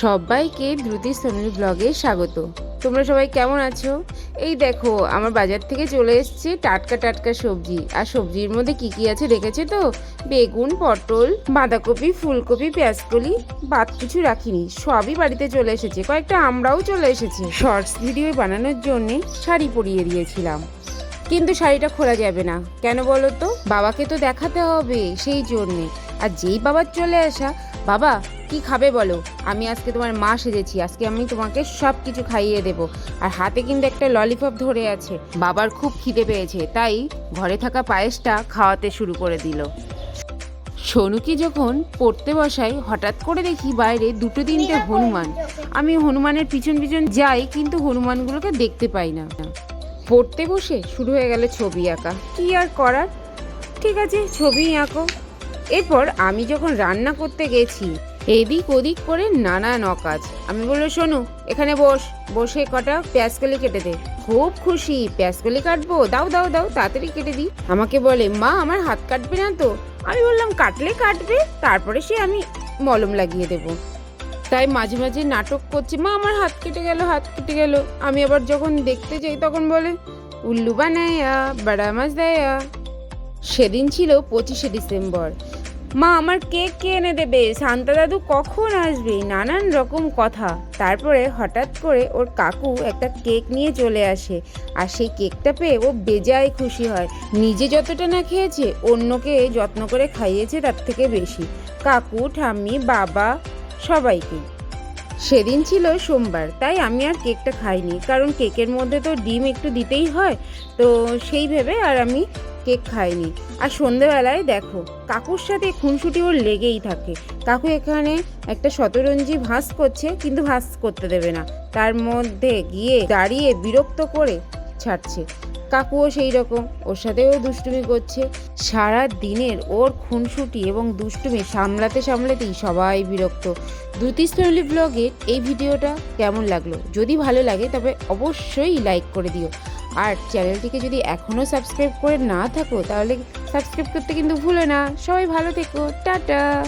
সবাইকে দ্রুতি ফ্যামিলি ব্লগে স্বাগত। তোমরা সবাই কেমন আছো? এই দেখো, আমার বাজার থেকে চলে এসছে টাটকা টাটকা সবজি। আর সবজির মধ্যে কি কি আছে দেখেছ তো? বেগুন, পটল, বাঁধাকপি, ফুলকপি, পেঁয়াজকলি, বাদ কিছু রাখিনি। সবই বাড়িতে চলে এসেছে। কয়েকটা আমরাও চলে এসেছে। শর্টস ভিডিও বানানোর জন্যে শাড়ি পরিয়ে দিয়েছিলাম। কিন্তু শাড়িটা খোলা যাবে না। কেন বলো তো? বাবাকে তো দেখাতে হবে সেই জন্যে। আর যেই বাবার চলে আসা বাবা, কি খাবে বলো? আমি আজকে তোমার মা সেজেছি, আজকে আমি তোমাকে সব কিছু খাইয়ে দেবো। আর হাতে কিন্তু একটা ললিপপ ধরে আছে, বাবার খুব খিদে পেয়েছে, তাই ঘরে থাকা পায়েসটা খাওয়াতে শুরু করে দিল। সোনুকে যখন পড়তে বসাই, হঠাৎ করে দেখি বাইরে দুটো তিনটে হনুমান। আমি হনুমানের পিছন পিছন যাই, কিন্তু হনুমানগুলোকে দেখতে পাই না। পড়তে বসে শুরু হয়ে গেল ছবি আঁকা। কি আর করার? ঠিক আছে, ছবি আঁকো। এরপর আমি যখন রান্না করতে গেছি, এদিক ওদিক করে নানান অকাজ আমি বলল, শোনো, এখানে বস, বসে কটা পেঁয়াজকলি কেটে দে। খুব খুশি, পেঁয়াজকলি কাটবো। দাও দাও দাও, তাড়াতাড়ি কেটে দিই। আমাকে বলে, মা, আমার হাত কাটবে না তো? আমি বললাম, কাটলে কাটবে, তারপরে সে আমি মলম লাগিয়ে দেবো। তাই মাঝে মাঝে নাটক করছে, মা, আমার হাত কেটে গেল, হাত কেটে গেল। আমি আবার যখন দেখতে যাই, তখন বলে, উল্লু বানায়া, বাড়া মাছ দেয়া। সেদিন ছিল পঁচিশে ডিসেম্বর। মা, আমার কেক কে এনে দেবে? শান্তা দাদু কখন আসবে? নানান রকম কথা। তারপরে হঠাৎ করে ওর কাকু একটা কেক নিয়ে চলে আসে। আর সেই কেকটা পেয়ে ও বেজায় খুশি হয়। নিজে যতটা না খেয়েছে, অন্যকে যত্ন করে খাইয়েছে তার থেকে বেশি। কাকু, ঠাম্মি, বাবা, সবাইকে। সেদিন ছিল সোমবার, তাই আমি আর কেকটা খাইনি। কারণ কেকের মধ্যে তো ডিম একটু দিতেই হয়। তো সেই ভেবে আর আমি কেক খাইনি আর সন্ধেবেলায় দেখো, কাকুর সাথে খুনসুটি ওর লেগেই থাকে। কাকু এখানে একটা শতরঞ্জি ভাঁজ করছে, কিন্তু ভাঁজ করতে দেবে না। তার মধ্যে গিয়ে দাঁড়িয়ে বিরক্ত করে ছাড়ছে। কাকুও সেই রকম, ওর সাথেও দুষ্টুমি করছে। সারা দিনের ওর খুনসুটি এবং দুষ্টুমি সামলাতে সামলাতেই সবাই বিরক্ত। দ্রুতিস ফ্যামিলি ব্লগের এই ভিডিওটা কেমন লাগল? যদি ভালো লাগে, তবে অবশ্যই লাইক করে দিও। আর চ্যানেলটিকে যদি এখনও সাবস্ক্রাইব করে না থাকো, তাহলে সাবস্ক্রাইব করতে কিন্তু ভুলো না। সবাই ভালো থেকো। টাটা!